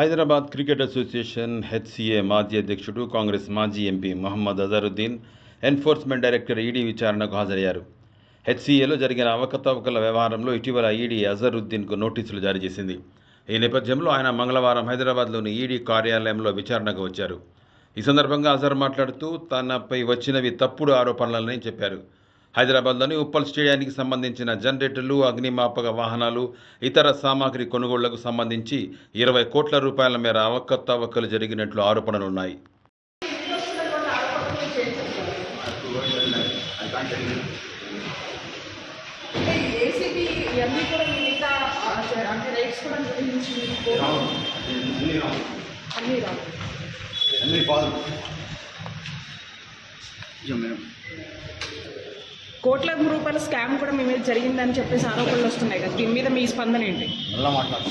Hyderabad cricket association HCA మాజీ అధ్యక్షుడు కాంగ్రెస్ మాజీ MP Mohammed Azharuddin enforcement director ED విచారణకు హాజరయ్యారు. హెచ్సిఏలో జరిగిన అవకతవకల వ్యవహారంలో ఇటీవల ఈడీ అజరుద్దీన్కు నోటీసులు జారీ చేసింది. ఈ నేపథ్యంలో ఆయన మంగళవారం హైదరాబాద్లోని ఈడీ కార్యాలయంలో విచారణకు వచ్చారు. ఈ సందర్భంగా అజర్ మాట్లాడుతూ తనపై వచ్చినవి తప్పుడు ఆరోపణలని చెప్పారు. హైదరాబాద్లోని ఉప్పల్ స్టేడియానికి సంబంధించిన జనరేటర్లు అగ్నిమాపక వాహనాలు ఇతర సామాగ్రి కొనుగోళ్ళకు సంబంధించి ఇరవై కోట్ల రూపాయల మేర అవకతవకలు జరిగినట్లు ఆరోపణలున్నాయి. అంటే కోట్ల రూపాయల స్కామ్ కూడా మీ మీద జరిగిందని చెప్పేసి ఆరోపణలు వస్తున్నాయి కదా. దీని మీద మీ స్పందన ఏంటి? మళ్ళా మాట్లాడు